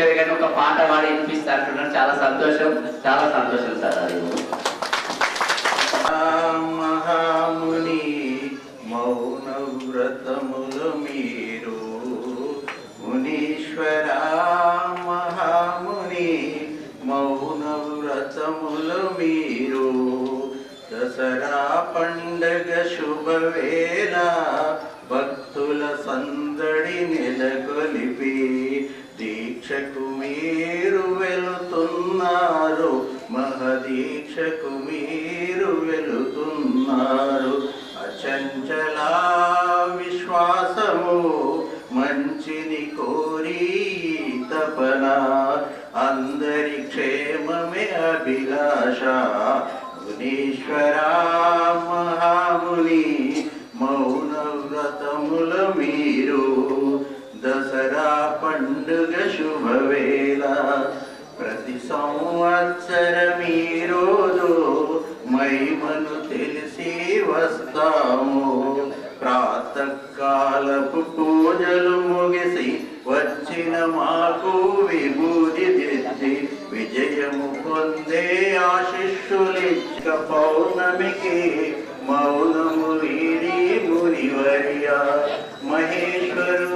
చెప్పారు కానీ ఒక పాట వాడి వినిపిస్తా అంటున్నారు చాలా సంతోషం చాలా సంతోషం సార్ అది. మహాముని మౌన వ్రతములు మీరు మునీశ్వర మహాముని మౌన వ్రతములు మీరు దసరా పండగ శుభవేళ భక్తుల సందడి నెలకొలిపి దీక్షకు మీరు వెళుతున్నారు. మహదీక్షకు మీరు వెళుతున్నారు. అచంచల విశ్వాసము మంచిని కోరి తపన. అందరి క్షేమమే అభిలాష. మునీశ్వరా మహాముని. ప్రతి సంవత్సరం ఈ మహిమను తెలిసి వస్తాము. ప్రాతకాలపు పూజలు ముగిసి వచ్చిన మాకు విభూతి తెచ్చి విజయము పొందే ఆశిష్యులిచ్చ పౌర్ణమికి మౌనము వీడి మునివర్య మహేశ్వరు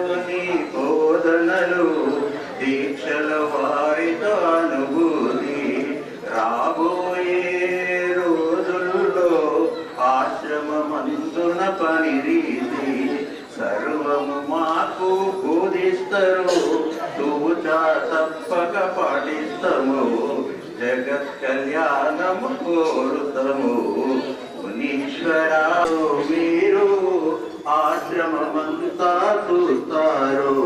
బోధిస్తారు తూచా తప్పక పాటిస్తము జగత్ కళ్యాణము కోరుతము. మునీశ్వర మీరు ఆశ్రమమంతా చూస్తారు.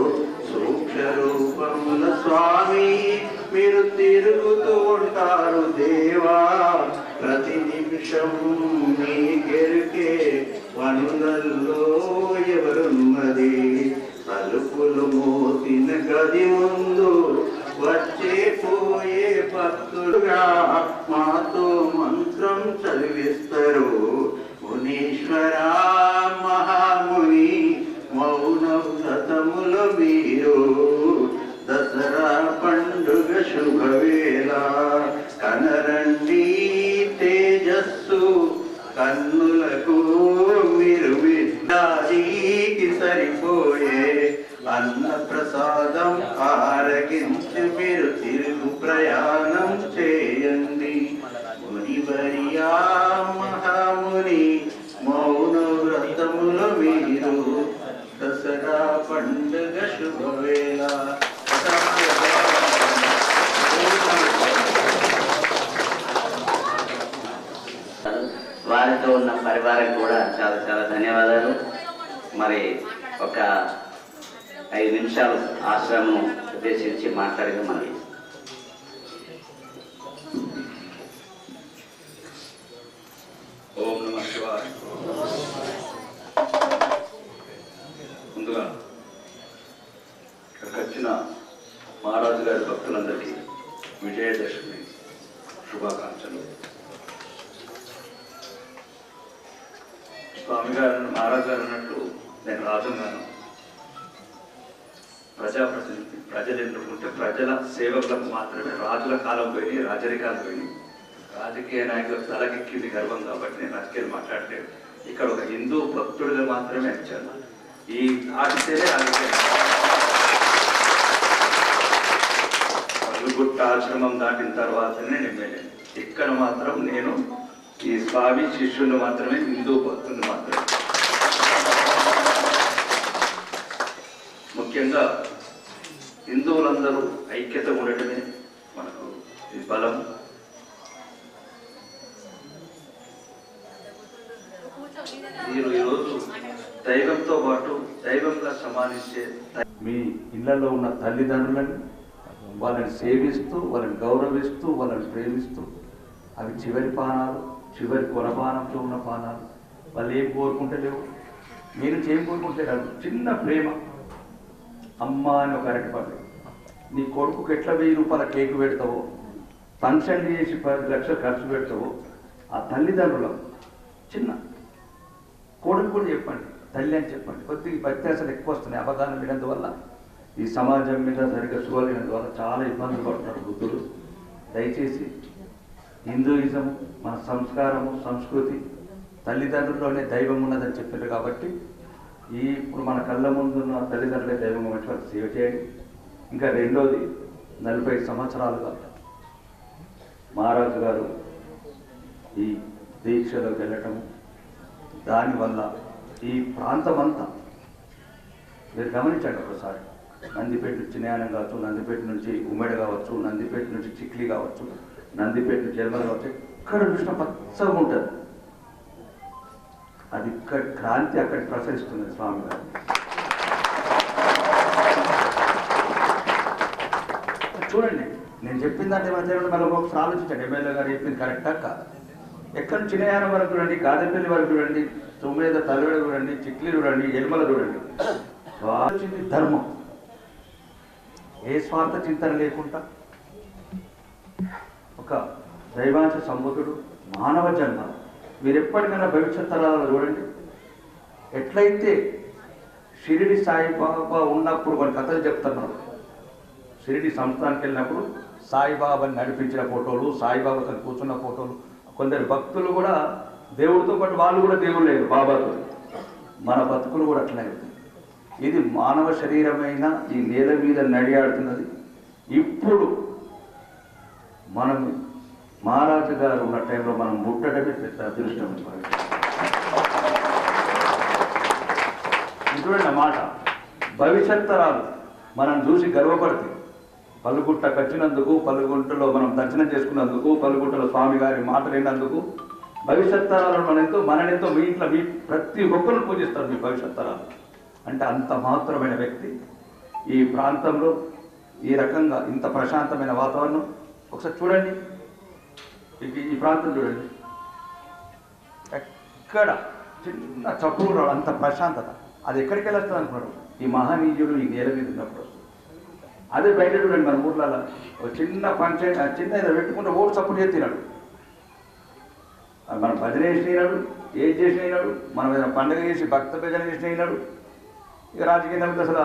సూక్ష్మ రూపముల స్వామి మీరు తిరుగుతూ ఉంటారు. దేవా ప్రతి నిమిషం మీ గెరికే మోసిన గది ముందు వచ్చే పోయే భక్తులుగా మాతో మంత్రం చదివిస్తారు. మునీశ్వర మహాముని మౌన వ్రతములు మీరు. దసరా పండుగ శుభవేళ. కనరండి తేజస్సు కన్నులకు మీరు విద్యాదీకి సరిపోయే అన్న ప్రసాదం ఆరగించి మీరు తిరుగు ప్రయాణం చేయండి. మునివరియా మహాముని మౌన వ్రతములు మీరు దసరా పండుగ శుభవేళ. వారితో ఉన్న పరివారం కూడా చాలా చాలా ధన్యవాదాలు. మరి ఒక ఐదు నిమిషాలు ఆశ్రమం ఉద్దేశించి మాట్లాడగా మనకి ఓం నమ శివాయ. ముందుగా ఇక్కడికి వచ్చిన మహారాజు గారి భక్తులందరికీ విజయదశమి శుభాకాంక్షలు. స్వామి గారు మహారాజు గారు అన్నట్టు నేను రాజుగాను ప్రజాప్రతినిధి ప్రజలు ఎన్నుకుంటే ప్రజల సేవకులకు మాత్రమే. రాజుల కాలం పోయి రాజరికాలు పోయి. రాజకీయ నాయకులకు తలకెక్కింది గర్వం కాబట్టి నేను రాజకీయాలు మాట్లాడలేదు. ఇక్కడ ఒక హిందూ భక్తుడిగా మాత్రమే వచ్చాను. ఈ దాటితేనే రాజకీయం పలుగుట్ట ఆశ్రమం దాటిన తర్వాతనే ఎమ్మెల్యే ఇక్కడ మాత్రం నేను ఈ స్వామి శిష్యుని మాత్రమే హిందూ భక్తుని మాత్రమే. ముఖ్యంగా హిందువులందరూ ఐక్యత ఉండటమే మనకు బలం. మీరు ఈరోజు దైవంతో పాటు దైవంగా సమానించే మీ ఇళ్ళలో ఉన్న తల్లిదండ్రులను వాళ్ళని సేవిస్తూ వాళ్ళని గౌరవిస్తూ వాళ్ళని ప్రేమిస్తూ అవి చివరి పానాలు చివరి కొనపానంతో ఉన్న పానాలు. వాళ్ళు ఏం కోరుకుంటలేవు. మీరు ఏం కోరుకుంటలేరు చిన్న ప్రేమ. అమ్మ అని ఒక అరటిపండు నీ కొడుకుకి ఎట్లా వెయ్యి రూపాయల కేక్ పెడతావో ఫంక్షన్ చేసి పది లక్షలు ఖర్చు పెడతావో ఆ తల్లిదండ్రులు చిన్న కొడుకు కూడా చెప్పండి తల్లి అని చెప్పండి. కొద్దిగా వ్యత్యాసాలు ఎక్కువ వస్తున్నాయి అవగాహన లేనందువల్ల ఈ సమాజం మీద సరిగ్గా చూడలేనందువల్ల ద్వారా చాలా ఇబ్బందులు పడుతున్నారు బుద్ధులు దయచేసి హిందూయిజం మన సంస్కారము సంస్కృతి తల్లిదండ్రుల్లోనే దైవం ఉన్నదని చెప్పారు కాబట్టి ఈ ఇప్పుడు మన కళ్ళ ముందున్న తల్లిదండ్రులే దైవంగా వచ్చి వాళ్ళకి సేవ చేయండి. ఇంకా రెండోది నలభై సంవత్సరాలుగా మహారాజు గారు ఈ దీక్షలోకి వెళ్ళటము దానివల్ల ఈ ప్రాంతం అంతా మీరు గమనించండి ఒకసారి. నందిపేట నుంచి నేనం కావచ్చు నందిపేట నుంచి ఉమ్మడి కావచ్చు నందిపేట నుంచి చిక్లీ కావచ్చు నందిపేట నుంచి ఎల్మల కావచ్చు ఎక్కడ చూసినా పచ్చగా ఉంటుంది. అది ఇక్కడ క్రాంతి అక్కడ ప్రసరిస్తుంది స్వామి గారు. చూడండి నేను చెప్పిన దాన్ని మధ్య మళ్ళీ ఒకసారి ఆలోచించండి. ఎమ్మెల్యే గారు చెప్పింది కరెక్టా కాదు? ఎక్కడ చిన్నయానం వరకు చూడండి కాదంపల్లి వరకు చూడండి తొమ్మిది తలవేడ చూడండి చిక్లి చూడండి ఎల్మల చూడండి. ఆలోచించి ధర్మం. ఏ స్వార్థ చింతన లేకుండా ఒక దైవాంశ సంబుధుడు మానవ జన్మ మీరు ఎప్పటికైనా భవిష్యత్ తరాలను చూడండి. ఎట్లయితే షిరిడి సాయిబాబా ఉన్నప్పుడు కొన్ని కథలు చెప్తున్నారు షిరిడి సంస్థానికి వెళ్ళినప్పుడు సాయిబాబాని నడిపించిన ఫోటోలు సాయిబాబాతో కూర్చున్న ఫోటోలు కొందరు భక్తులు కూడా దేవుడితో పాటు వాళ్ళు కూడా దేవుడు లేరు బాబాతో. మన బతుకులు కూడా అట్లనే అవుతాయి. ఇది మానవ శరీరమైన ఈ నేల మీద నడియాడుతున్నది. ఇప్పుడు మనం మహారాజు గారు ఉన్న టైంలో మనం ముట్టడమే పెద్ద అదృష్టం. ఇది చూడండి మాట. భవిష్యత్ తరాలు మనం చూసి గర్వపడితే. పల్లుగుట్ట వచ్చినందుకు పల్లుగుంటలో మనం దర్శనం చేసుకున్నందుకు పల్లుగుట్టలో స్వామి గారి మాటలేనందుకు భవిష్యత్ తరాలను మన ఎంతో మీ ఇంట్లో మీ ప్రతి ఒక్కరు పూజిస్తారు మీ భవిష్యత్ తరాలు. అంటే అంత మహత్తరమైన వ్యక్తి. ఈ ప్రాంతంలో ఈ రకంగా ఇంత ప్రశాంతమైన వాతావరణం. ఒకసారి చూడండి. ఈ- ప్రాంతం చూడండి. ఎక్కడ చిన్న చప్పుడు రాదు, అంత ప్రశాంతత. అది ఎక్కడికి వెళ్ళొస్తుంది అనుకున్నారు ఈ మహానీయులు ఈ నేల మీద ఉన్నప్పుడు. అదే బయట చూడండి మన ఊర్లలో. ఒక చిన్న ఫంక్షన్ చిన్న ఏదో పెట్టుకుంటే ఓటు సపోర్ట్ చేస్తున్నాడు తినాడు. మనం భజన అయినాడు ఏం చేసినాడు మనం ఏదైనా పండుగ చేసి భక్త భజన చేసినాడు ఇక రాజకీయ నమ్మకం అసలు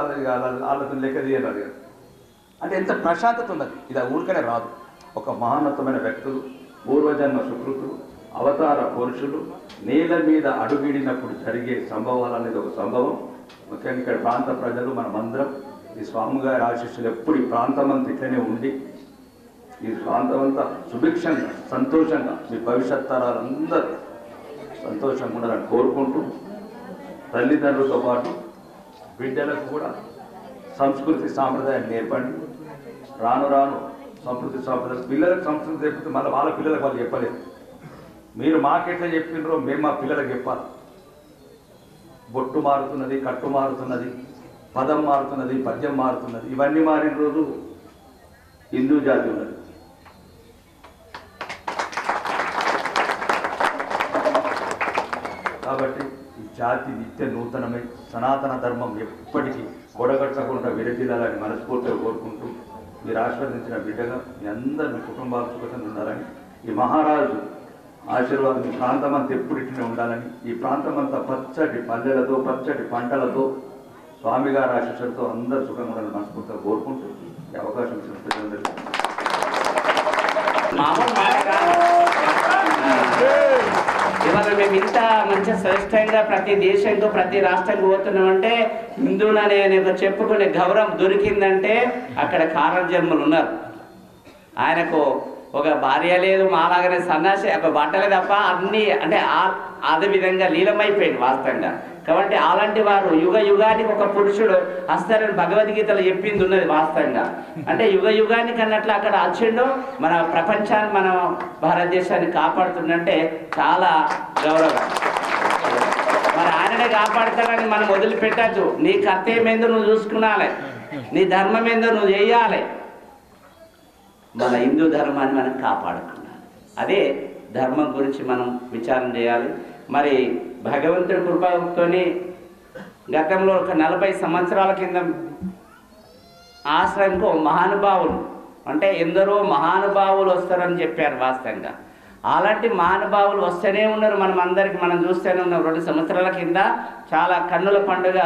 వాళ్ళతో లెక్క తీయరాదు కదా అంటే ఎంత ప్రశాంతత ఉన్నది. ఇది ఆ ఊరికనే రాదు. ఒక మహోన్నతమైన వ్యక్తులు పూర్వజన్మ సుకృతులు అవతార పురుషులు నేల మీద అడుగిడినప్పుడు జరిగే సంభవాలు అనేది ఒక సంభవం. ముఖ్యంగా ఇక్కడ ప్రాంత ప్రజలు మనమందరం ఈ స్వామి గారి ఆశీస్సులు ఎప్పుడు ఈ ప్రాంతం అంతా ఇట్లనే ఉండి ఈ ప్రాంతం అంతా సుభిక్షంగా సంతోషంగా మీ భవిష్యత్ తరాలందరూ సంతోషంగా ఉండాలని కోరుకుంటూ తల్లిదండ్రులతో పాటు బిడ్డలకు కూడా సంస్కృతి సాంప్రదాయం నేర్పండి. రాను రాను సంస్కృతి సాంప్రదాయం పిల్లలకు సంస్కృతి చెప్తే మళ్ళీ వాళ్ళ పిల్లలకు వాళ్ళు చెప్పలేదు మీరు మాకెట్లా చెప్పినరో మేము మా పిల్లలకు చెప్పాలి. బొట్టు మారుతున్నది కట్టు మారుతున్నది పదం మారుతున్నది పద్యం మారుతున్నది ఇవన్నీ మారిన రోజు హిందూ జాతి ఉన్నది. కాబట్టి ఈ జాతి నిత్య నూతనమై సనాతన ధర్మం ఎప్పటికీ గొడగట్టకుండా విరచిల్లాలని మనస్ఫూర్తిగా కోరుకుంటూ మీరు ఆశీర్వదించిన బిడ్డగా మీ అందరు మీ కుటుంబాలు సుఖంగా ఉండాలని ఈ మహారాజు ఆశీర్వాదం ఈ ప్రాంతం అంతా ఎప్పుడు ఇట్లనే ఉండాలని ఈ ప్రాంతం అంతా పచ్చటి పల్లెలతో పచ్చటి పంటలతో స్వామి గారి ఆశీస్సులతో అందరూ సుఖంగా ఉండాలని మనస్ఫూర్తిగా కోరుకుంటూ ఈ అవకాశం ఇచ్చిన ప్రజలందరికీ. ఇవాళ మేము ఇంత మంచి శ్రేష్టంగా ప్రతి దేశంకు ప్రతి రాష్ట్రంకు పోతున్నామంటే అంటే హిందువులనే ఒక చెప్పుకునే గౌరవం దొరికిందంటే అక్కడ కారణ జన్మలు ఉన్నారు. ఆయనకు ఒక భార్య లేదు మాలాగానే సన్నాసి ఒక బట్టలే తప్ప అన్ని అంటే అదే విధంగా లీలమైపోయింది వాస్తవంగా. కాబట్టి అలాంటి వారు యుగ యుగానికి ఒక పురుషుడు వస్తారని భగవద్గీతలో చెప్పింది ఉన్నది వాస్తవంగా. అంటే యుగ యుగానికి అన్నట్లు అక్కడ వచ్చిండు మన ప్రపంచాన్ని మన భారతదేశాన్ని కాపాడుతుందంటే చాలా గౌరవం. మరి ఆయననే కాపాడతాడని మనం వదిలిపెట్టచ్చు నీ కర్తవ్యం ఏందో నువ్వు చూసుకునాలి. నీ ధర్మం ఏందో నువ్వు చేయాలి. మన హిందూ ధర్మాన్ని మనం కాపాడుకున్నాం అదే ధర్మం గురించి మనం విచారం చేయాలి. మరి భగవంతుడి కృపతోని గతంలో ఒక నలభై సంవత్సరాల కింద ఆశ్రయంకు మహానుభావులు అంటే ఎందరో మహానుభావులు వస్తారని చెప్పారు వాస్తవంగా. అలాంటి మహానుభావులు వస్తూనే ఉన్నారు మనం అందరికి. మనం చూస్తూనే ఉన్నాం రెండు సంవత్సరాల కింద చాలా కన్నుల పండుగ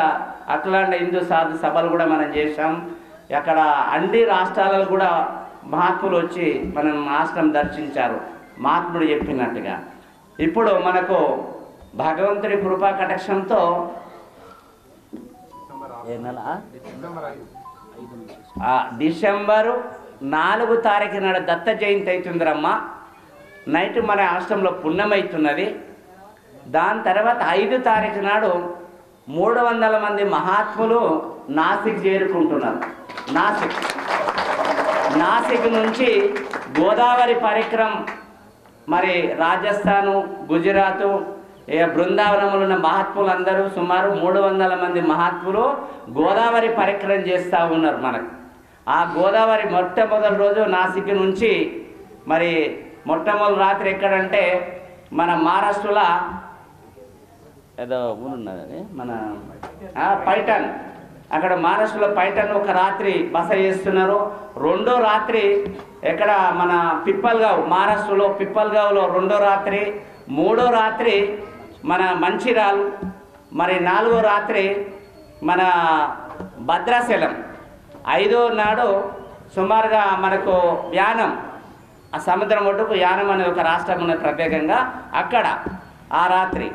అట్లాంటి హిందూ సాధు సభలు కూడా మనం చేశాం. అక్కడ అన్ని రాష్ట్రాలలో కూడా మహాత్ములు వచ్చి మనం ఆశ్రమం దర్శించారు. మహాత్ముడు చెప్పినట్టుగా. ఇప్పుడు మనకు భగవంతుడి కృపా కటాక్షంతో డిసెంబరు నాలుగు తారీఖు నాడు దత్త జయంతి అవుతుందిరమ్మ. నైట్ మన ఆశ్రమంలో పుణ్యమవుతున్నది దాని తర్వాత ఐదు తారీఖు నాడు మూడు వందల మంది మహాత్ములు నాసిక్ చేరుకుంటున్నారు. నాసిక్. నాసిక్ నుంచి గోదావరి పరిక్రమ మరి రాజస్థాను గుజరాతు ఇక బృందావనంలో ఉన్న మహాత్ములందరూ సుమారు మూడు వందల మంది మహాత్ములు గోదావరి పరిక్రమ చేస్తూ ఉన్నారు మనకు. ఆ గోదావరి మొట్టమొదటి రోజు నాసిక్ నుంచి మరి మొట్టమొదటి రాత్రి ఎక్కడంటే మన మహారాష్ట్రలో ఏదో ఊరున్నదని మన పైటన్ అక్కడ మహారాష్ట్రలో పైఠాన్ ఒక రాత్రి బస చేస్తున్నారు. రెండో రాత్రి ఎక్కడ మన పిప్పల్గావ్ మహారాష్ట్రలో పిప్పల్గావ్లో రెండో రాత్రి మూడో రాత్రి మన మంచిరాల్ మరి నాలుగో రాత్రి మన భద్రాచలం ఐదో నాడు సుమారుగా మనకు యానం ఆ సముద్రం ఒడ్డుకు యానం అనే ఒక రాష్ట్రం ఉన్న ప్రత్యేకంగా. అక్కడ ఆ రాత్రి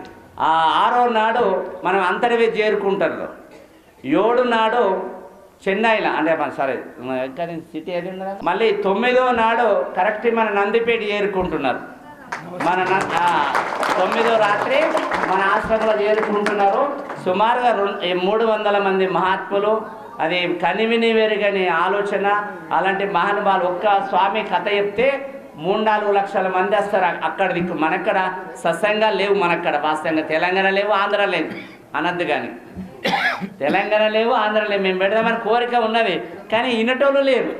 ఆ ఆరో నాడు మనం అంతర్వే చేరుకుంటారు ఏడు నాడు చెన్నైలో అంటే మన సారీ ఇంకా సిటీ ఏది మళ్ళీ తొమ్మిదో నాడు కరెక్ట్ మన నందిపేట చేరుకుంటున్నారు. మన తొమ్మిదో రాత్రి మన ఆశ్రమంలో చేరుకుంటున్నారు. సుమారుగా రెండు మూడు వందల మంది మహాత్ములు. అది కనివిని వెరుగని ఆలోచన. అలాంటి మహానుభావులు ఒక్క స్వామి కథ చెప్తే మూడు నాలుగు లక్షల మంది వస్తారు అక్కడ దిక్కు. మనక్కడ సత్సంగా లేవు మనక్కడ. వాస్తవంగా తెలంగాణ లేవు ఆంధ్ర లేదు. అనద్దు కానీ తెలంగాణ లేవు ఆంధ్ర లేవు మేము పెడదామని కోరిక ఉన్నది. కానీ ఇనటోళ్ళు లేరు.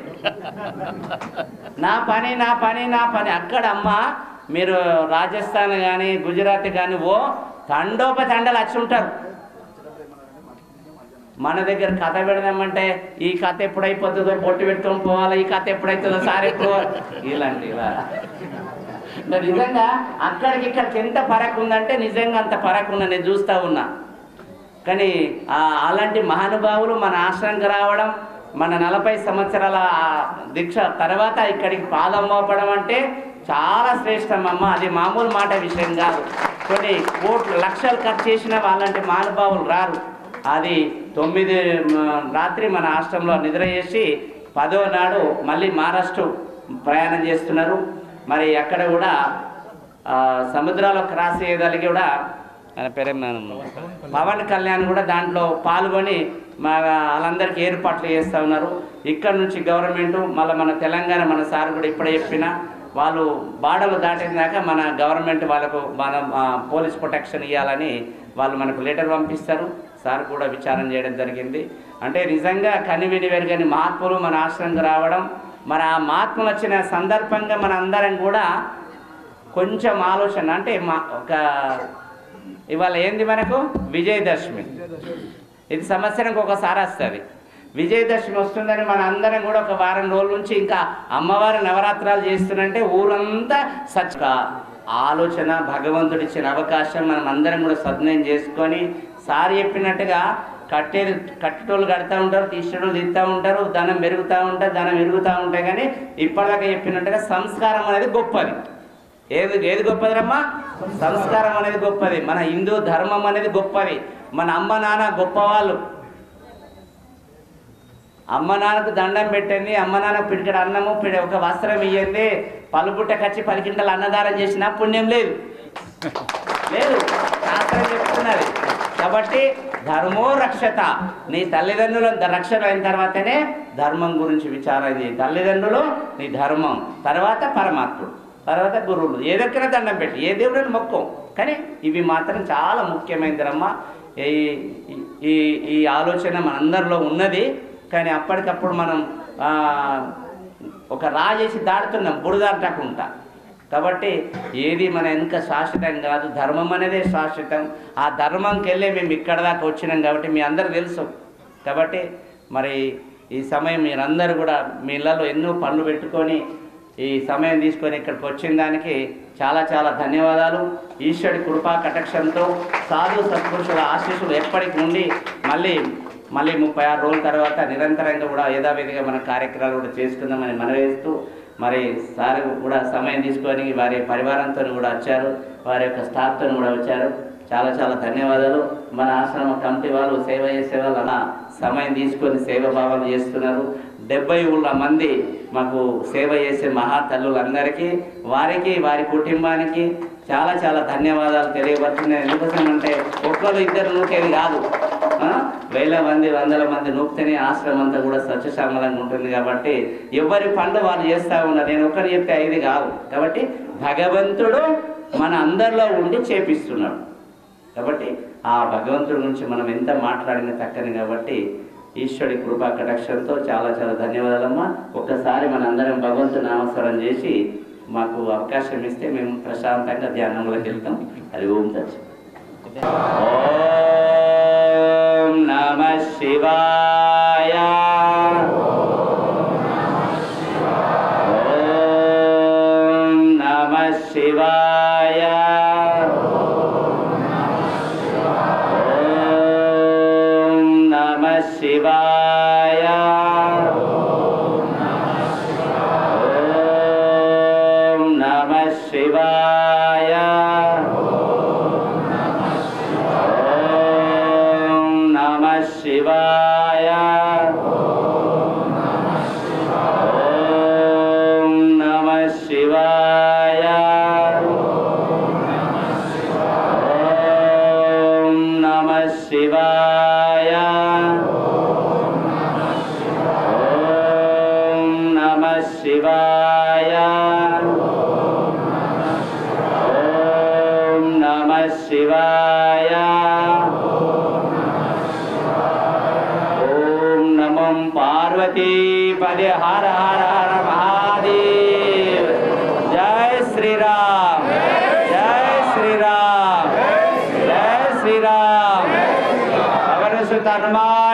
నా పని నా పని నా పని. అక్కడ అమ్మ మీరు రాజస్థాన్ కానీ గుజరాత్ కానీ ఓ తండోపతండలు వచ్చి ఉంటారు. మన దగ్గర కథ పెడదామంటే ఈ కథ ఎప్పుడైపోతుందో బొట్టు పెట్టుకొని పోవాలి ఈ కథ ఎప్పుడైతుందో సార్ ఎప్పుడు ఇలాంటి ఇలా. నిజంగా అక్కడికి ఇక్కడికి ఎంత పరకు ఉందంటే నిజంగా అంత పరకు ఉందని నేను చూస్తూ ఉన్నా. కానీ ఆ అలాంటి మహానుభావులు మన ఆశ్రమంకి రావడం మన నలభై సంవత్సరాల దీక్ష తర్వాత ఇక్కడికి పాదం మోపడం అంటే చాలా శ్రేష్టం అమ్మ అది మామూలు మాట విషయం కాదు. కొన్ని కోట్లు లక్షలు ఖర్చు చేసిన వాళ్ళంటే మహానుభావులు రారు. అది తొమ్మిది రాత్రి మన రాష్ట్రంలో నిద్ర చేసి పదో నాడు మళ్ళీ మహారాష్ట్ర ప్రయాణం చేస్తున్నారు. మరి అక్కడ కూడా సముద్రాల్లో క్రాస్ అయ్యేదానికి కూడా పవన్ కళ్యాణ్ కూడా దాంట్లో పాల్గొని మా వాళ్ళందరికీ ఏర్పాట్లు చేస్తూ ఉన్నారు. ఇక్కడ నుంచి గవర్నమెంట్ మళ్ళీ మన తెలంగాణ మన సార్ కూడా ఇప్పుడే చెప్పిన వాళ్ళు బార్డర్లు దాటినాక మన గవర్నమెంట్ వాళ్ళకు మన పోలీస్ ప్రొటెక్షన్ ఇవ్వాలని వాళ్ళు మనకు లెటర్ పంపిస్తారు. సార్ కూడా విచారణ చేయడం జరిగింది. అంటే నిజంగా కనివిని వెరుగని మహాత్ములు మన ఆశ్రమంకి రావడం మన ఆ మహాత్ములు వచ్చిన సందర్భంగా మన అందరం కూడా కొంచెం ఆలోచన అంటే మా ఒక ఇవాళ ఏంది మనకు? విజయదశమి. ఇది సంవత్సరానికి ఒకసారి వస్తుంది. విజయదశమి వస్తుందని మన అందరం కూడా ఒక వారం రోజుల నుంచి ఇంకా అమ్మవారి నవరాత్రాలు చేస్తున్నంటే ఊరంతా సచ్చ ఆలోచన భగవంతుడు ఇచ్చిన అవకాశం మనం అందరం కూడా సద్వినయం చేసుకొని సార్ చెప్పినట్టుగా కట్టేది కట్టేటోళ్ళు కడతా ఉంటారు తీసేటోళ్ళు తీస్తూ ఉంటారు ధనం పెరుగుతూ ఉంటారు ధనం పెరుగుతూ ఉంటాయి కానీ ఇప్పటిదాకా చెప్పినట్టుగా సంస్కారం అనేది గొప్పది. ఏది ఏది గొప్పదిరమ్మా సంస్కారం అనేది గొప్పది. మన హిందూ ధర్మం అనేది గొప్పది. మన అమ్మ నాన్న గొప్పవాళ్ళు. అమ్మ నాన్నకు దండం పెట్టండి అమ్మ నాన్నకు పిడికడ అన్నము ఒక వస్త్రం ఇయ్యండి. పలుపుట్ట కచ్చి పలికింటలు అన్నదానం చేసినా పుణ్యం లేదు. లేదు శాస్త్రం చెప్తున్నది. కాబట్టి ధర్మో రక్షత. నీ తల్లిదండ్రుల రక్షణ అయిన తర్వాతనే ధర్మం గురించి విచారం చేయి తల్లిదండ్రులు నీ ధర్మం. తర్వాత పరమాత్ముడు తర్వాత గురువులు. ఏదొక్కనే దండం పెట్టి ఏ దేవుడని మొక్కం. కానీ ఇవి మాత్రం చాలా ముఖ్యమైనదమ్మా. ఈ- ఈ ఈ ఆలోచన మనందరిలో ఉన్నది. కానీ అప్పటికప్పుడు మనం ఒక రాజేసి దాడుతున్నాం బురదాటకుండా కాబట్టి ఏది మన వెనుక శాశ్వతం కాదు ధర్మం అనేదే శాశ్వతం. ఆ ధర్మంకి వెళ్ళే మేము ఇక్కడ దాకా వచ్చినాం కాబట్టి మీ అందరు తెలుసు. కాబట్టి మరి ఈ సమయం మీరందరూ కూడా మీ ఇళ్ళలో ఎన్నో పనులు పెట్టుకొని ఈ సమయం తీసుకొని ఇక్కడికి వచ్చిన దానికి చాలా చాలా ధన్యవాదాలు. ఈశ్వరుడి కృపా కటక్షంతో సాధు సత్పురుషుల ఆశీస్సులు ఎప్పటికి ఉండి మళ్ళీ మళ్ళీ ముప్పై ఆరు రోజుల తర్వాత నిరంతరంగా కూడా యథావిధిగా మన కార్యక్రమాలు కూడా చేసుకుందామని మనవేస్తూ మరి సార్ కూడా సమయం తీసుకొని వారి పరివారంతో కూడా వచ్చారు వారి యొక్క స్టాఫ్తో కూడా వచ్చారు. చాలా చాలా ధన్యవాదాలు. మన ఆశ్రమ కమిటీ వాళ్ళు సేవ చేసే వాళ్ళు అలా సమయం తీసుకొని సేవ భావాలు చేస్తున్నారు. డెబ్బై ఊళ్ళ మంది మాకు సేవ చేసే మహా తల్లులందరికీ వారికి వారి కుటుంబానికి చాలా చాలా ధన్యవాదాలు తెలియబడుతున్నాయి ఎందుకోసం అంటే ఒక్కరు ఇద్దరు నూకేది కాదు. వేల మంది వందల మంది నూపితేనే ఆశ్రమం అంతా కూడా సత్యశామలంగా ఉంటుంది కాబట్టి ఎవరి పనులు వాళ్ళు చేస్తూ ఉన్నారు. నేను ఒక్కరు చెప్తే ఐదు కాదు కాబట్టి భగవంతుడు మన అందరిలో ఉండి చేపిస్తున్నాడు. కాబట్టి ఆ భగవంతుడి గురించి మనం ఎంత మాట్లాడిన తక్కని కాబట్టి ఈశ్వరుడి కృపా కటాక్షంతో చాలా చాలా ధన్యవాదాలమ్మా. ఒక్కసారి మన అందరం భగవంతుని నామస్మరణ చేసి మాకు అవకాశం ఇస్తే మేము ప్రశాంతంగా ధ్యానంలోకి వెళ్తాం. అది ఓం తచ్చు ఓ सेवा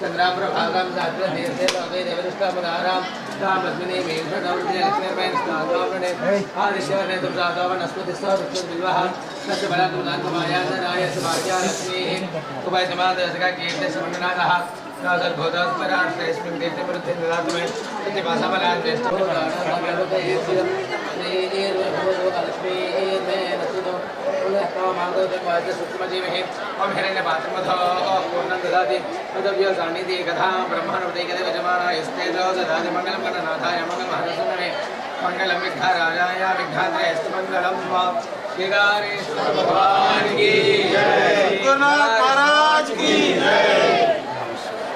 चंद्राप्रभागां साग्रदेशे लोके देवदृष्टापदारां तामस्मिने मेन्द्रगौरिणे लक्ष्मीर्वेण स्नातावरणे आदिशवर्णे तुमसातावनस्पतिस्वा वृक्षोद्विवाह तस्य बलात् मुदान्तमायान्तराय सुभाग्या लक्ष्मीः कुभयसमादशका कीर्तिसमण्डनाथः సద్భూతాస్మరాశ్రయస్మిన్ తీర్థ వృద్ధినాథమే ప్రతిభాసమలాన్వేష్టం ఓం హిరణ్య పాత్రమధో పూర్ణం దదాతి మృతవ్యో సామీతి కథా బ్రహ్మానుపదైకదే యస్తేజో దదాతి మంగళం కన్ననాథాయ మంగళమహరసనమే మంగళం విఘ్నరాజాయ విఘ్నాద్రేస్తు మంగళం శ్రీగారేశ్వర భగవాన్ की జय గురునాథ महाराज की जय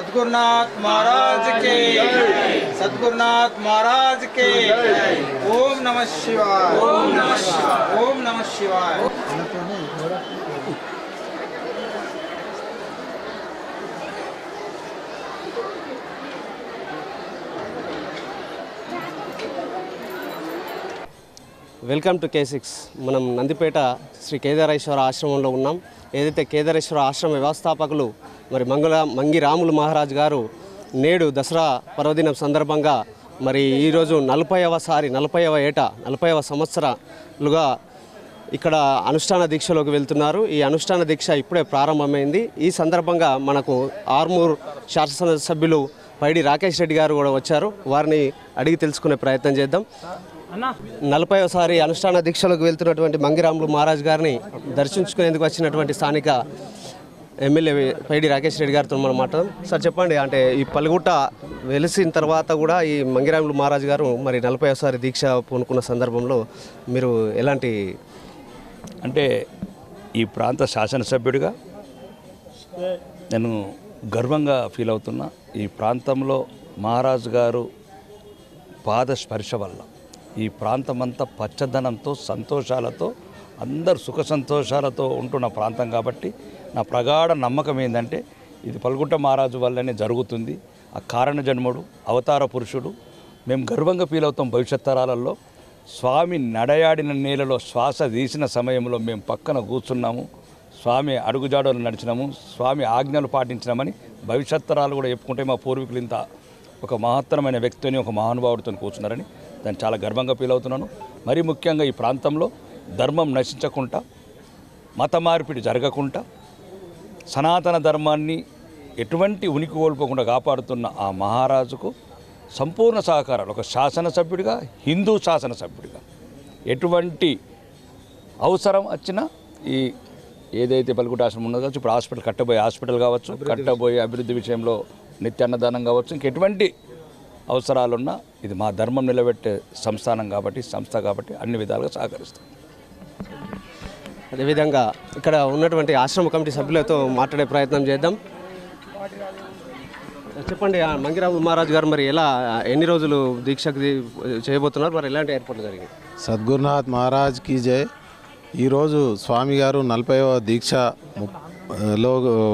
సద్గురునాథ్ మహారాజ్ కే సద్గురునాథ్ మహారాజ్ కే ఓం నమ శివాయ. ఓం నమ శివాయ. ఓం నమ శివాయ. Welcome to K six. మనం నందిపేట శ్రీ కేదారేశ్వర ఆశ్రమంలో ఉన్నాం. ఏదైతే కేదారేశ్వర ఆశ్రమ వ్యవస్థాపకులు మరి మంగళ మంగి రాములు మహారాజ్ గారు నేడు దసరా పర్వదినం సందర్భంగా మరి ఈరోజు నలభైవ సారి నలభైవ ఏట నలభైవ సంవత్సరాలుగా ఇక్కడ అనుష్ఠాన దీక్షలోకి వెళ్తున్నారు. ఈ అనుష్ఠాన దీక్ష ఇప్పుడే ప్రారంభమైంది. ఈ సందర్భంగా మనకు ఆర్మూర్ శాసనసభ్యులు పైడి రాకేష్ రెడ్డి గారు కూడా వచ్చారు. వారిని అడిగి తెలుసుకునే ప్రయత్నం చేద్దాం. నలభైవసారి అనుష్ఠాన దీక్షలోకి వెళ్తున్నటువంటి మంగిరాములు మహారాజ్ గారిని దర్శించుకునేందుకు వచ్చినటువంటి స్థానిక ఎమ్మెల్యే పైడి రాకేష్ రెడ్డి గారితో మనం మాట్లాడదాం. సార్ చెప్పండి అంటే ఈ పలుగుట్ట వెలిసిన తర్వాత కూడా ఈ మంగిరాములు మహారాజు గారు మరి నలభై ఒకసారి దీక్ష పూనుకున్న సందర్భంలో మీరు ఎలాంటి అంటే ఈ ప్రాంత శాసనసభ్యుడిగా నేను గర్వంగా ఫీల్ అవుతున్నా. ఈ ప్రాంతంలో మహారాజు గారు పాద స్పర్శ వల్ల ఈ ప్రాంతమంతా పచ్చదనంతో సంతోషాలతో అందరు సుఖ సంతోషాలతో ఉంటున్న ప్రాంతం కాబట్టి నా ప్రగాఢ నమ్మకం ఏంటంటే ఇది పల్గుట్ట మహారాజు వల్లనే జరుగుతుంది. ఆ కారణ జన్ముడు అవతార పురుషుడు మేము గర్వంగా ఫీల్ అవుతాం భవిష్యత్ తరాలలో. స్వామి నడయాడిన నేలలో శ్వాస తీసిన సమయంలో మేము పక్కన కూర్చున్నాము. స్వామి అడుగుజాడలు నడిచినాము. స్వామి ఆజ్ఞలు పాటించినామని భవిష్యత్ తరాలు కూడా చెప్పుకుంటే మా పూర్వీకులు ఇంత ఒక మహత్తరమైన వ్యక్తిని ఒక మహానుభావుడితో కూర్చున్నారని దాన్ని చాలా గర్వంగా ఫీల్ అవుతున్నాను. మరీ ముఖ్యంగా ఈ ప్రాంతంలో ధర్మం నశించకుండా మత మార్పిడి జరగకుండా సనాతన ధర్మాన్ని ఎటువంటి ఉనికి కోల్పోకుండా కాపాడుతున్న ఆ మహారాజుకు సంపూర్ణ సహకారాలు. ఒక శాసనసభ్యుడిగా హిందూ శాసనసభ్యుడిగా ఎటువంటి అవసరం వచ్చినా ఈ ఏదైతే పలుకుట ఆశ్రమం ఉన్నదో కావచ్చు ఇప్పుడు హాస్పిటల్ కట్టబోయే హాస్పిటల్ కావచ్చు కట్టబోయే అభివృద్ధి విషయంలో నిత్య అన్నదానం కావచ్చు ఇంకెటువంటి అవసరాలున్నా ఇది మా ధర్మం నిలబెట్టే సంస్థానం కాబట్టి సంస్థ కాబట్టి అన్ని విధాలుగా సహకరిస్తాం అదేవిధంగా ఇక్కడ ఉన్నటువంటి ఆశ్రమ కమిటీ సభ్యులతో మాట్లాడే ప్రయత్నం చేద్దాం. చెప్పండి మంగిరావు మహారాజు గారు మరి ఎలా ఎన్ని రోజులు దీక్షకు చేయబోతున్నారు? మరి ఎలాంటి ఏర్పాట్లు జరిగింది సద్గురునాథ్ మహారాజ్ కీ జై. ఈరోజు స్వామి గారు నలభైవ దీక్ష ము- లో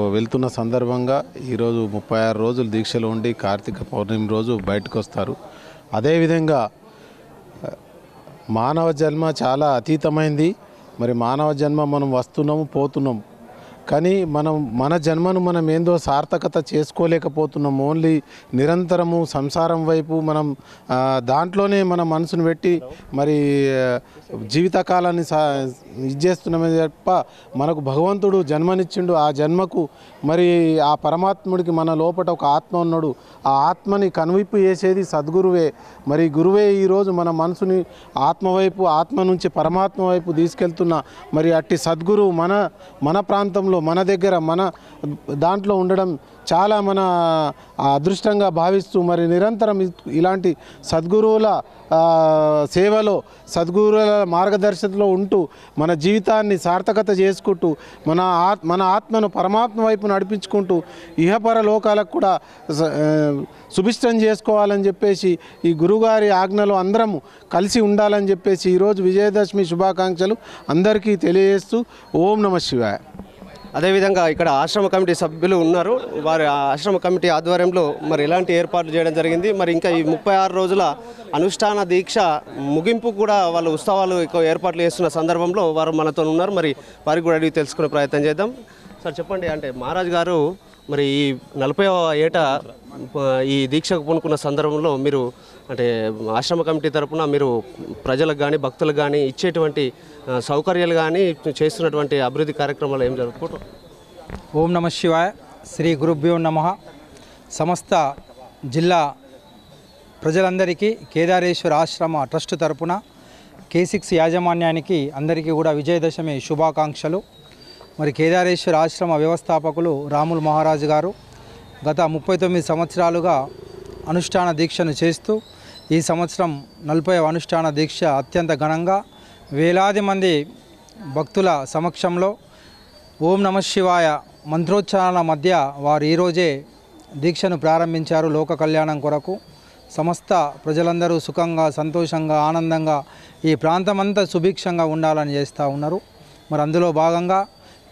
వెళ్తున్న సందర్భంగా ఈరోజు ముప్పై ఆరు రోజులు దీక్షలో ఉండి కార్తీక పౌర్ణమి రోజు బయటకు వస్తారు అదేవిధంగా మానవ జన్మ చాలా అతీతమైంది. మరి మానవ జన్మ మనం వస్తున్నాము పోతున్నాము. కానీ మనం మన జన్మను మనం ఏందో సార్థకత చేసుకోలేకపోతున్నాం ఓన్లీ నిరంతరము సంసారం వైపు మనం దాంట్లోనే మన మనసును పెట్టి మరి జీవితకాలాన్ని సా ఇది తప్ప మనకు భగవంతుడు జన్మనిచ్చిండు. ఆ జన్మకు మరి ఆ పరమాత్ముడికి మన లోపల ఒక ఆత్మ ఉన్నాడు. ఆ ఆత్మని కనువిప్పు చేసేది సద్గురువే. మరి గురువే ఈరోజు మన మనసుని ఆత్మవైపు ఆత్మ నుంచి పరమాత్మ వైపు తీసుకెళ్తున్న మరి అట్టి సద్గురువు మన మన ప్రాంతంలో మన దగ్గర మన దాంట్లో ఉండడం చాలా మన అదృష్టంగా భావిస్తూ మరి నిరంతరం ఇలాంటి సద్గురువుల సేవలో సద్గురువుల మార్గదర్శనలో ఉంటూ మన జీవితాన్ని సార్థకత చేసుకుంటూ మన ఆత్ మన ఆత్మను పరమాత్మ వైపు నడిపించుకుంటూ ఇహపర లోకాలకు కూడా సుభిష్టం చేసుకోవాలని చెప్పేసి ఈ గురుగారి ఆజ్ఞలో అందరము కలిసి ఉండాలని చెప్పేసి ఈరోజు విజయదశమి శుభాకాంక్షలు అందరికీ తెలియజేస్తూ ఓం నమ శివాయ. అదేవిధంగా ఇక్కడ ఆశ్రమ కమిటీ సభ్యులు ఉన్నారు. వారి ఆశ్రమ కమిటీ ఆధ్వర్యంలో మరి ఎలాంటి ఏర్పాట్లు చేయడం జరిగింది. మరి ఇంకా ఈ ముప్పై ఆరు రోజుల అనుష్ఠాన దీక్ష ముగింపు కూడా వాళ్ళు ఉత్సవాలు ఎక్కువ ఏర్పాట్లు చేస్తున్న సందర్భంలో వారు మనతో ఉన్నారు మరి వారికి కూడా అడిగి తెలుసుకునే ప్రయత్నం చేద్దాం. సార్ చెప్పండి. అంటే మహారాజ్ గారు మరి ఈ నలభై ఏట ఈ దీక్షకు పూనుకున్న సందర్భంలో మీరు అంటే ఆశ్రమ కమిటీ తరపున మీరు ప్రజలకు కానీ భక్తులకు కానీ ఇచ్చేటువంటి సౌకర్యాలు కానీ చేస్తున్నటువంటి అభివృద్ధి కార్యక్రమాలు ఏం జరుపుకుంటాం ఓం నమ శివాయ. శ్రీ గురుభ్యో నమ. సమస్త జిల్లా ప్రజలందరికీ కేదారేశ్వర ఆశ్రమ ట్రస్ట్ తరపున కే సిక్స్ యాజమాన్యానికి అందరికీ కూడా విజయదశమి శుభాకాంక్షలు. మరి కేదారేశ్వర ఆశ్రమ వ్యవస్థాపకులు రాములు మహారాజు గారు గత ముప్పై తొమ్మిది సంవత్సరాలుగా అనుష్ఠాన దీక్షను చేస్తూ ఈ సంవత్సరం నలభై అనుష్ఠాన దీక్ష అత్యంత ఘనంగా వేలాది మంది భక్తుల సమక్షంలో ఓం నమ శివాయ మంత్రోచ్చారణ మధ్య వారు ఈరోజే దీక్షను ప్రారంభించారు లోక కళ్యాణం కొరకు. సమస్త ప్రజలందరూ సుఖంగా సంతోషంగా ఆనందంగా ఈ ప్రాంతమంతా సుభిక్షంగా ఉండాలని చేస్తూ ఉన్నారు. మరి అందులో భాగంగా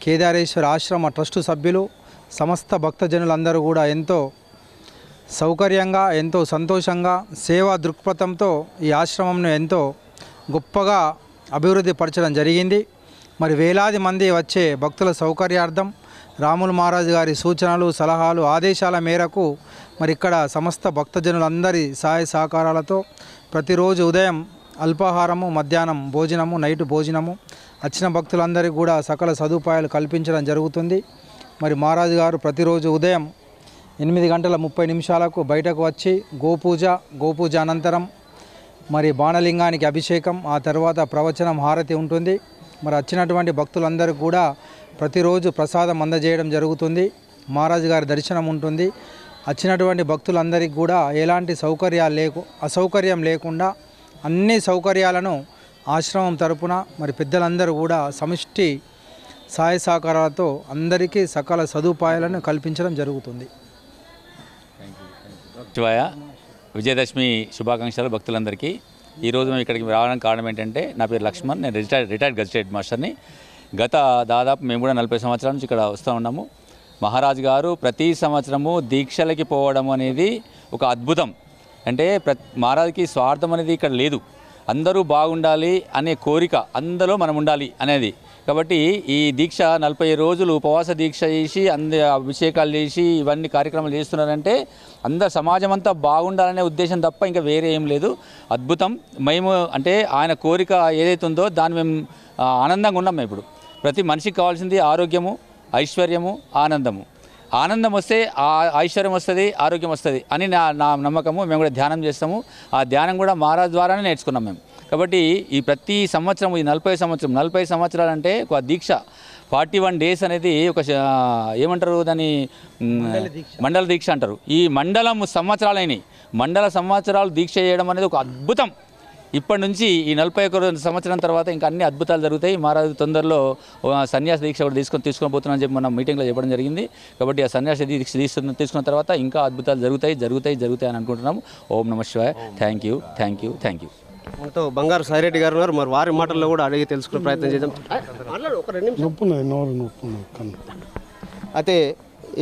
కేదారేశ్వర ఆశ్రమ ట్రస్టు సభ్యులు సమస్త భక్తజనులందరూ కూడా ఎంతో సౌకర్యంగా ఎంతో సంతోషంగా సేవా దృక్పథంతో ఈ ఆశ్రమంను ఎంతో గొప్పగా అభివృద్ధి పరచడం జరిగింది. మరి వేలాది మంది వచ్చే భక్తుల సౌకర్యార్థం రాముల మహారాజు గారి సూచనలు సలహాలు ఆదేశాల మేరకు మరి ఇక్కడ సమస్త భక్తజనులందరి సహాయ సహకారాలతో ప్రతిరోజు ఉదయం అల్పాహారము మధ్యాహ్నం భోజనము నైట్ భోజనము వచ్చిన భక్తులందరికీ కూడా సకల సదుపాయాలు కల్పించడం జరుగుతుంది. మరి మహారాజు గారు ప్రతిరోజు ఉదయం ఎనిమిది గంటల ముప్పై నిమిషాలకు బయటకు వచ్చి గోపూజ గోపూజ అనంతరం మరి బాణలింగానికి అభిషేకం ఆ తర్వాత ప్రవచనం హారతి ఉంటుంది. మరి వచ్చినటువంటి భక్తులందరికీ కూడా ప్రతిరోజు ప్రసాదం అందజేయడం జరుగుతుంది. మహారాజు గారి దర్శనం ఉంటుంది. వచ్చినటువంటి భక్తులందరికీ కూడా ఎలాంటి సౌకర్యాలు లేకు అసౌకర్యం లేకుండా అన్ని సౌకర్యాలను ఆశ్రమం తరపున మరి పెద్దలందరూ కూడా సమిష్టి సహాయ సహకారాలతో అందరికీ సకల సదుపాయాలను కల్పించడం జరుగుతుంది. శివాయ విజయదశమి శుభాకాంక్షలు భక్తులందరికీ. ఈరోజు మేము ఇక్కడికి రావడానికి కారణం ఏంటంటే నా పేరు లక్ష్మణ్ నేను రిటైర్డ్ రిటైర్డ్ గజిస్ట్రేట్ మాస్టర్ని గత దాదాపు మేము కూడా నలభై సంవత్సరాల నుంచి ఇక్కడ వస్తూ ఉన్నాము. మహారాజు గారు ప్రతి సంవత్సరము దీక్షలకి పోవడం అనేది ఒక అద్భుతం. అంటే ప్ర మహారాజుకి స్వార్థం అనేది ఇక్కడ లేదు. అందరూ బాగుండాలి అనే కోరిక అందరూ మనం ఉండాలి అనేది. కాబట్టి ఈ దీక్ష నలభై రోజులు ఉపవాస దీక్ష చేసి అంద అభిషేకాలు చేసి ఇవన్నీ కార్యక్రమాలు చేస్తున్నారంటే అందరు సమాజం అంతా బాగుండాలనే ఉద్దేశం తప్ప ఇంకా వేరే ఏం లేదు. అద్భుతం. మేము అంటే ఆయన కోరిక ఏదైతే ఉందో దాన్ని మేము ఆనందంగా ఉన్నాం ఇప్పుడు. ప్రతి మనిషికి కావాల్సింది ఆరోగ్యము ఐశ్వర్యము ఆనందము. ఆనందం వస్తే ఆ ఐశ్వర్యం వస్తుంది ఆరోగ్యం వస్తుంది అని నా నా నమ్మకము. మేము కూడా ధ్యానం చేస్తాము. ఆ ధ్యానం కూడా మహారాజ్ ద్వారానే నేర్చుకున్నాం మేము. కాబట్టి ఈ ప్రతి సంవత్సరం ఈ నలభై సంవత్సరం నలభై సంవత్సరాలు అంటే ఒక దీక్ష. ఫార్టీ వన్ డేస్ అనేది ఒక ఏమంటారు దాన్ని? మండల దీక్ష అంటారు. ఈ మండలం సంవత్సరాలైనవి. మండల సంవత్సరాలు దీక్ష చేయడం అనేది ఒక అద్భుతం. ఇప్పటి నుంచి ఈ నలభై ఒక సంవత్సరం తర్వాత ఇంకా అన్ని అద్భుతాలు జరుగుతాయి. మహారాజు తొందరలో సన్యాస దీక్ష కూడా తీసుకొని తీసుకొని పోతున్నానని చెప్పి మనం మీటింగ్లో చెప్పడం జరిగింది. కాబట్టి ఆ సన్యాస దీక్ష తీసుకున్న తీసుకున్న తర్వాత ఇంకా అద్భుతాలు జరుగుతాయి జరుగుతాయి జరుగుతాయి అని అనుకుంటున్నాము. ఓం నమ శివాయ. Thank you thank you thank you మనతో బంగారు సాయిరెడ్డి గారు ఉన్నారు. మరి వారి మాటల్లో కూడా అడిగి తెలుసుకునే ప్రయత్నం చేద్దాం. అయితే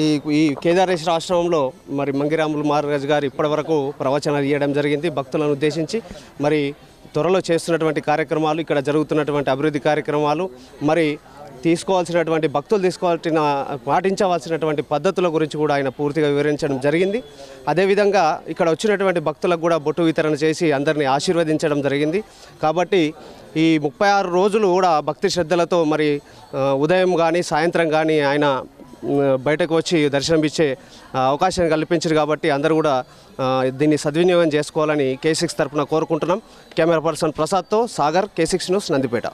ఈ ఈ కేదారేశ్వర ఆశ్రమంలో మరి మంగిరాములు మహారాజు గారు ఇప్పటివరకు ప్రవచనాలు ఇవ్వడం జరిగింది. భక్తులను ఉద్దేశించి మరి త్వరలో చేస్తున్నటువంటి కార్యక్రమాలు ఇక్కడ జరుగుతున్నటువంటి అభివృద్ధి కార్యక్రమాలు మరి తీసుకోవాల్సినటువంటి భక్తులు తీసుకోవాల్సిన పాటించవలసినటువంటి పద్ధతుల గురించి కూడా ఆయన పూర్తిగా వివరించడం జరిగింది. అదేవిధంగా ఇక్కడ వచ్చినటువంటి భక్తులకు కూడా బొట్టు వితరణ చేసి అందరినీ ఆశీర్వదించడం జరిగింది. కాబట్టి ఈ ముప్పై ఆరు రోజులు కూడా భక్తి శ్రద్ధలతో మరి ఉదయం కానీ సాయంత్రం కానీ ఆయన బయటకు వచ్చి దర్శనం ఇచ్చే అవకాశాన్ని అవకాశం కల్పించారు కాబట్టి అందరూ కూడా దీన్ని సద్వినియోగం చేసుకోవాలని కే సిక్స్ తరఫున కోరుకుంటున్నాం. Camera person ప్రసాద్తో Sagar K six news Nandipet.